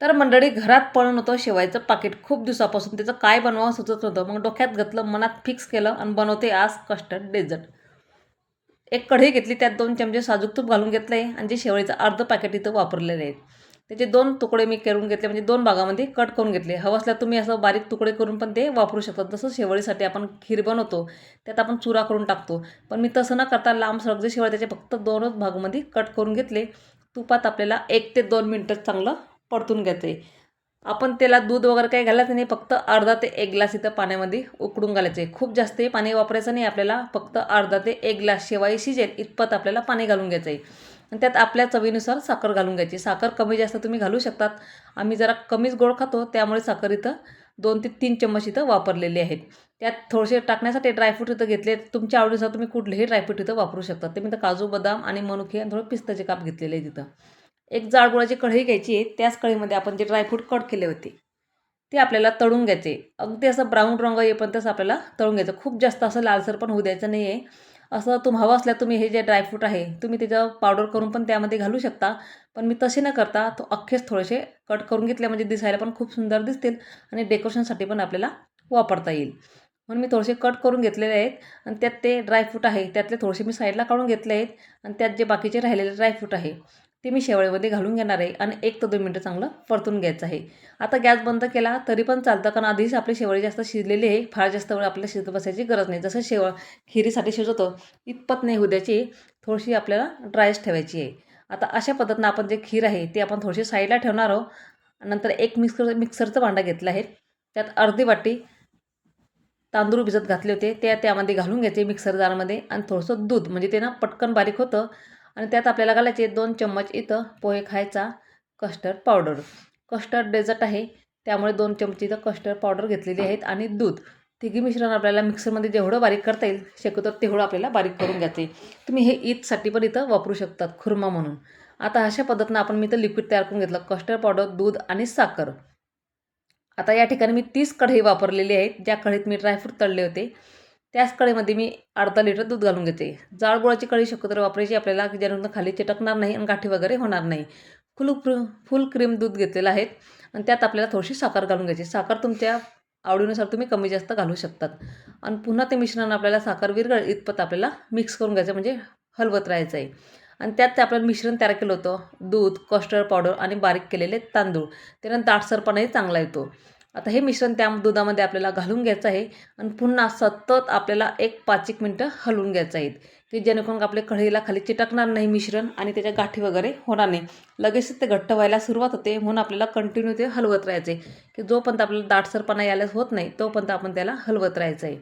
तर मंडळी घरात पळून होतं शेवायचं पाकिट. खूप दिवसापासून त्याचं काय बनवावं सुचत नव्हतं. मग डोक्यात घेतलं मनात फिक्स केलं आणि बनवते आज कस्टर्ड डेझर्ट एक कढई घेतली त्यात दोन चमचे साजूक तूप घालून घेतलं आहे आणि जे शेवळीचं अर्ध पॅकेट इथं वापरलेले आहेत त्याचे दोन तुकडे मी करून घेतले म्हणजे दोन भागामध्ये कट करून घेतले. हवं असल्यास तुम्ही असं बारीक तुकडे करून पण ते वापरू शकतात जसं शेवळीसाठी आपण खीर बनवतो त्यात आपण चुरा करून टाकतो. पण मी तसं न करता लांब सरक जे शेवळ त्याचे फक्त दोनच भागामध्ये कट करून घेतले. तुपात आपल्याला एक ते दोन मिनटं चांगलं परतून घ्यायचं आहे आपण त्याला दूध वगैरे काही घालायचं नाही फक्त अर्धा ते एक ग्लास इथं पाण्यामध्ये उकडून घालायचं. आहे खूप जास्तही पाणी वापरायचं नाही आपल्याला फक्त अर्धा ते एक ग्लास शेवाई शिजेल इतपत आपल्याला पाणी घालून घ्यायचं आहे आणि त्यात आपल्या चवीनुसार साखर घालून घ्यायची. साखर कमी जास्त तुम्ही घालू शकतात. आम्ही जरा कमीच गोड खातो त्यामुळे साखर इथं दोन ते तीन चम्मच इथं वापरलेले आहेत. त्यात थोडेसे टाकण्यासाठी ड्रायफ्रूट इथं घेतले तुमच्या आवडीनुसार तुम्ही कुठलेही ड्रायफ्रूट इथं वापरू शकता. ते मी तर काजू बदाम आणि मनुके आणि थोडं पिस्ताचे काप घेतलेले आहेत तिथं एक जाडबुडाची कढई घ्यायची आहे त्याच कढईमध्ये आपण जे ड्रायफ्रूट कट केले होते ते आपल्याला तळून घ्यायचे. अगदी असं ब्राऊन रंग येईपर्यंतच आपल्याला तळून घ्यायचं. खूप जास्त असं लालसर पण होऊ द्यायचं नाही आहे असं तुम हवं असल्या तुम्ही हे जे ड्रायफ्रूट आहे तुम्ही त्याचं पावडर करून पण त्यामध्ये घालू शकता. पण मी तसे न करता तो अख्खेच थोडेसे कट करून घेतले म्हणजे दिसायला पण खूप सुंदर दिसतील आणि डेकोरेशनसाठी पण आपल्याला वापरता येईल. म्हणून मी थोडेसे कट करून घेतलेले आहेत आणि त्यात ते ड्रायफ्रूट आहे त्यातले थोडेसे मी साईडला काढून घेतले आहेत आणि त्यात जे बाकीचे राहिलेले ड्रायफ्रूट आहे ते मी शेवळीमध्ये घालून घेणार आहे आणि एक ते दोन मिनटं चांगलं परतून घ्यायचं आहे. आता गॅस बंद केला तरी पण चालतं कारण आधीच आपले शेवळी जास्त शिजलेले आहे. फार जास्त वेळ आपल्याला शिजत बसायची गरज नाही. जसं शेवळ खिरीसाठी शिजवतो इतपत नाही होऊ द्यायची. थोडीशी आपल्याला ड्रायच ठेवायची आहे. आता अशा पद्धतीनं आपण जे खीर आहे ते आपण थोडीशी साईडला ठेवणार आहोत. नंतर एक मिक्सर मिक्सरचं भांडा घेतलं आहे. त्यात अर्धी वाटी तांदूळ भिजत घातले होते. त्या त्यामध्ये घालून घ्यायचे मिक्सर जारमध्ये आणि थोडंसं दूध म्हणजे ते ना पटकन बारीक होतं. आणि त्यात आपल्याला घालायचे दोन चम्मच इथं पोहे खायचा कस्टर्ड पावडर कस्टर्ड डेझर्ट आहे त्यामुळे दोन चमच इथं कस्टर्ड पावडर घेतलेली आहेत आणि दूध. तिघी मिश्रण आपल्याला मिक्सरमध्ये जेवढं बारीक करता येईल शक्यतो तेवढं आपल्याला बारीक करून घ्यायचे. तुम्ही हे ईदसाठी पण इथं वापरू शकतात खुर्मा म्हणून. आता अशा पद्धतीनं आपण मी इथं लिक्विड तयार करून घेतलं कस्टर्ड पावडर दूध आणि साखर. आता या ठिकाणी मी तीस कढई वापरलेली आहेत ज्या कढईत मी ड्रायफ्रूट तळले होते. त्याच कढईमध्ये मी अर्धा लिटर दूध घालून घेते. जाळगोळाची कळी शक्यतो वापरायची आपल्याला की ज्यानंतर खाली चिटकणार नाही आणि गाठी वगैरे होणार नाही. फुल फुल क्रीम दूध घेतलेलं आहे आणि त्यात आपल्याला थोडीशी साखर घालून घ्यायची. साखर तुमच्या आवडीनुसार तुम्ही कमी जास्त घालू शकतात. आणि पुन्हा ते मिश्रण आपल्याला साखर विरघळ इतपत आपल्याला मिक्स करून घ्यायचं म्हणजे हलवत राहायचं आहे. आणि त्यात ते आपल्याला मिश्रण तयार केलं होतं. दूध कस्टर्ड पावडर आणि बारीक केलेले तांदूळ. त्यानं दाटसरपणाही चांगला येतो. आता हे मिश्रण त्या दुधामध्ये आपल्याला घालून घ्यायचं आहे आणि पुन्हा सतत आपल्याला एक पाच एक मिनटं हलवून घ्यायचं आहे. की जेणेकरून आपल्या कढईला खाली चिटकणार नाही मिश्रण आणि त्याच्या गाठी वगैरे होणार नाही. लगेचच ते घट्ट व्हायला सुरुवात होते म्हणून आपल्याला कंटिन्यू ते हलवत राहायचे. की जोपर्यंत आपल्याला दाटसरपणा यायला होत नाही तोपर्यंत आपण त्याला हलवत राहायचं आहे.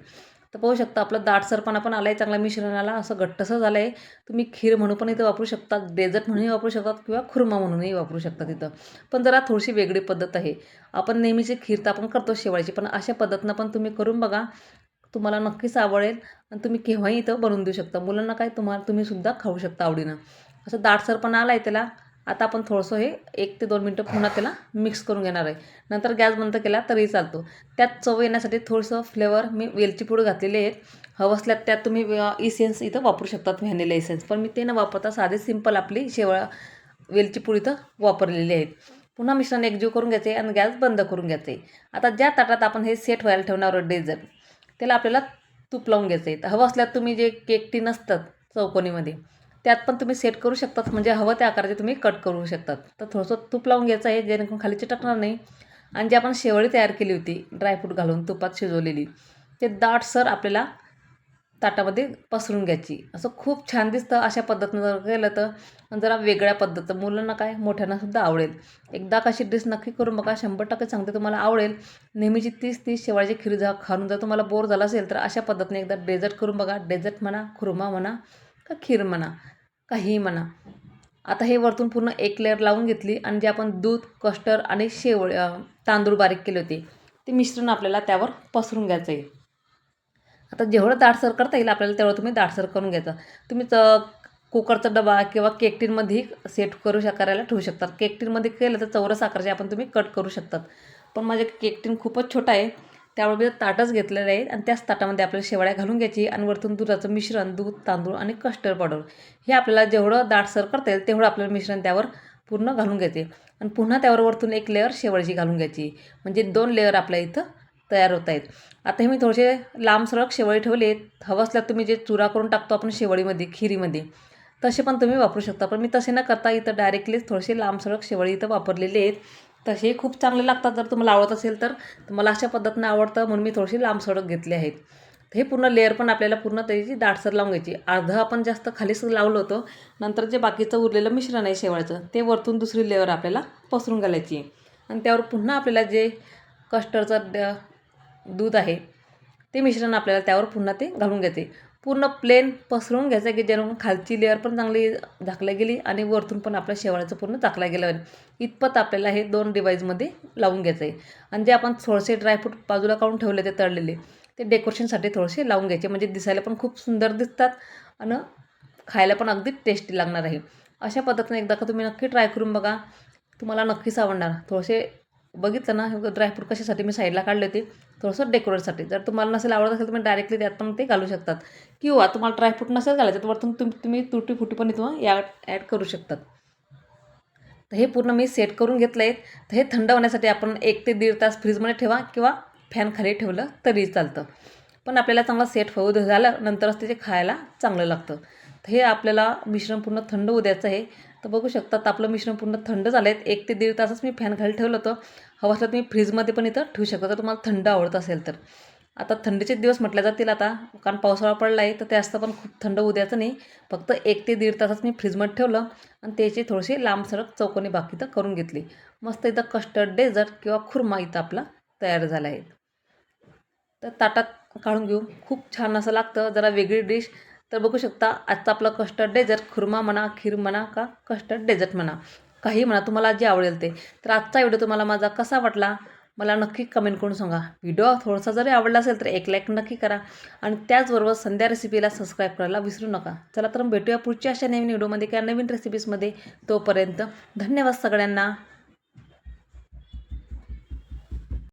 तर पाहू शकता आपलं दाटसरपणा पण आला आहे चांगला मिश्रणाला असं घट्टसं झालं आहे तुम्ही खीर म्हणून पण इथं वापरू शकता डेझर्ट म्हणूनही वापरू शकतात किंवा खुर्मा म्हणूनही वापरू शकता तिथं. पण जरा थोडीशी वेगळी पद्धत आहे. आपण नेहमीची खीर तर आपण करतो शेवाळीची पण अशा पद्धतीनं पण तुम्ही करून बघा. तुम्हाला नक्कीच आवडेल आणि तुम्ही केव्हाही इथं बनवून देऊ शकता. मुलांना काय तुम्हाला तुम्हीसुद्धा खाऊ शकता आवडीनं. असं दाटसरपणा आला आहे त्याला आता आपण थोडंसं हे एक ते दोन मिनटं पुन्हा त्याला मिक्स करून घेणार आहे. नंतर गॅस बंद केला तरी चालतो. त्यात चव येण्यासाठी थोडंसं फ्लेवर मी वेलची पूड घातलेली आहेत हवं असल्यात त्यात तुम्ही इसेन्स इथं वापरू शकतात व्हॅनिला इसेन्स पण मी ते न वापरता साधे सिंपल आपली शेवळा वेलची पूड इथं वापरलेली आहेत. पुन्हा मिश्रण एकजीव करून घ्यायचे आणि गॅस बंद करून घ्यायचे. आता ज्या ताटात आपण हे सेट व्हायला ठेवणार आहोत डेझर्ट त्याला आपल्याला तूप लावून घ्यायचं. आहे हवं असल्यात तुम्ही जे केक टीन असतात चौकोनीमध्ये त्यात पण तुम्ही सेट करू शकतात. म्हणजे हवं त्या आकाराचे तुम्ही कट करू शकतात. तर थोडंसं तूप लावून घ्यायचं आहे जेणेकरून खाली चिटकणार नाही. आणि जी आपण शेवळी तयार केली होती ड्रायफ्रूट घालून तुपात शिजवलेली ते दाटसर आपल्याला ताटामध्ये पसरून घ्यायची. असं खूप छान दिसतं अशा पद्धतीनं जर केलं तर. जरा वेगळ्या पद्धतीचं मुलांना काय मोठ्यांनासुद्धा आवडेल. एकदा कशी डिश नक्की करून बघा शंभर टक्के सांगते तुम्हाला आवडेल. नेहमीची तीस तीस शेवाळची खीर जा खाऊन जर तुम्हाला बोर झाला असेल तर अशा पद्धतीने एकदा डेझर्ट करून बघा. डेझर्ट म्हणा खुर्मा म्हणा का खीर म्हणा. काहीही म्हणा. आता हे वरतून पूर्ण एक लेअर लावून घेतली आणि जे आपण दूध कस्टर आणि शेवळ तांदूळ बारीक केले होते ते मिश्रण आपल्याला त्यावर पसरून घ्यायचं आहे आता जेवढं दाटसर करता येईल आपल्याला तेवढं तुम्ही दाटसर करून घ्यायचं. तुम्ही च कुकरचा डबा किंवा केकटीनमध्येही सेट करू शक करायला ठेवू शकतात. केक टीनमध्ये केलं तर चौरस आकाराचे आपण तुम्ही कट करू शकतात. पण माझे केक टीन खूपच छोटा आहे. त्यामुळे मी ताटच घेतलेलं आहे आणि त्याच ताटामध्ये आपल्याला शेवाळ्या घालून घ्यायची आणि वरतून दुधाचं मिश्रण दूध तांदूळ आणि कस्टर्ड पावडर. हे आपल्याला जेवढं दाटसर करता येईल तेवढं आपल्याला मिश्रण त्यावर पूर्ण घालून घ्यायचे आणि पुन्हा त्यावर वरतून एक लेअर शेवळची घालून घ्यायची. म्हणजे दोन लेअर आपल्या इथं तयार होत आहेत. आता हे मी थोडेसे लांब सरळ शेवळी ठेवले. आहेत हवं असल्यास तुम्ही जे चुरा करून टाकतो आपण शेवळीमध्ये खिरीमध्ये तसे पण तुम्ही वापरू शकता. पण मी तसे न करता इथं डायरेक्टलीच थोडेसे लांब सडक शेवळी इथं वापरलेले आहेत. तसे खूप चांगले लागतात. जर तुम्हाला आवडत असेल तर तर मला अशा पद्धतीनं आवडतं म्हणून मी थोडीशी लांब सडक घेतले आहेत. हे पूर्ण लेअर पण आपल्याला पूर्ण त्याची दाटसर लावून घ्यायची. अर्धं आपण जास्त खालीच लावलं होतं. नंतर जे बाकीचं उरलेलं मिश्रण आहे शेवळचं ते वरतून दुसरी लेअर आपल्याला पसरून घालायची. आणि त्यावर पुन्हा आपल्याला जे कस्टर्डचं दूध आहे ते मिश्रण आपल्याला त्यावर पुन्हा ते घालून घ्यायचे पूर्ण प्लेन पसरून घ्यायचं की जेणेकरून खालची लेअर पण चांगली झाकल्या गेली आणि वरतून पण आपल्या शेवाळ्याचं पूर्ण झाकला गेलं आहे. इतपत आपल्याला हे दोन डिवाईजमध्ये लावून घ्यायचं आहे. आणि जे आपण थोडेसे ड्रायफ्रूट बाजूला काढून ठेवले ते तळलेले ते डेकोरेशनसाठी थोडेसे लावून घ्यायचे. म्हणजे दिसायला पण खूप सुंदर दिसतात आणि खायला पण अगदी टेस्टी लागणार आहे. अशा पद्धतीने एकदा का तुम्ही नक्की ट्राय करून बघा. तुम्हाला नक्कीच आवडणार. थोडेसे बघितलं ना हे ड्रायफ्रूट कशासाठी मी साईडला काढले होते? थोडंसं डेकोरेटसाठी जर तुम्हाला नसेल आवडत असेल तुम्ही डायरेक्टली त्यात पण ते घालू शकतात. किंवा तुम्हाला ड्रायफ्रूट नसेल घालायचं तर वरतून तुम तुम्ही तुटी फुटी पण इथं या ॲड करू शकतात. तर हे पूर्ण मी सेट करून घेतलं आहे तर हे थंड होण्यासाठी आपण एक ते दीड तास फ्रीजमध्ये ठेवा किंवा फॅन खाली ठेवलं तरी चालतं. पण आपल्याला चांगलं सेट होऊ झालं नंतरच त्याचे खायला चांगलं लागतं. तर हे आपल्याला मिश्रण पूर्ण थंड होऊ द्यायचं आहे. तर बघू शकतात आपलं मिश्रण पूर्ण थंड झालं आहे एक ते दीड तासच मी फॅन खाली ठेवलं होतं. हवं असलं तुम्ही फ्रीजमध्ये पण इथं ठेवू शकता जर तुम्हाला थंड आवडत असेल तर. आता थंडीचे दिवस म्हटल्या जातील आता. कारण पावसाळा पडला आहे तर ते असतं पण खूप थंड होऊ द्यायचं नाही. फक्त एक ते दीड तासच मी फ्रीजमध्ये ठेवलं आणि त्याची थोडीशी लांब सडक चौकोनी बाकी तर करून घेतली. मस्त इथं कस्टर्ड डेझर्ट किंवा खुर्मा इथं आपला तयार झाला आहे. तर ताटात काढून घेऊ. खूप छान असं लागतं. जरा वेगळी डिश तर बघू शकता आजचा आपलं कस्टर्ड डेझर्ट खुर्मा म्हणा खीर म्हणा का कस्टर्ड डेझर्ट म्हणा काही म्हणा तुम्हाला जे आवडेल ते. तर आजचा व्हिडिओ तुम्हाला माझा कसा वाटला मला नक्की कमेंट करून सांगा. व्हिडिओ थोडासा जरी आवडला असेल तर एक लाईक नक्की करा. आणि त्याचबरोबर संध्या रेसिपीला सबस्क्राईब करायला विसरू नका. चला तर भेटूया पुढच्या अशा नवीन व्हिडिओमध्ये किंवा नवीन रेसिपीजमध्ये तोपर्यंत धन्यवाद सगळ्यांना.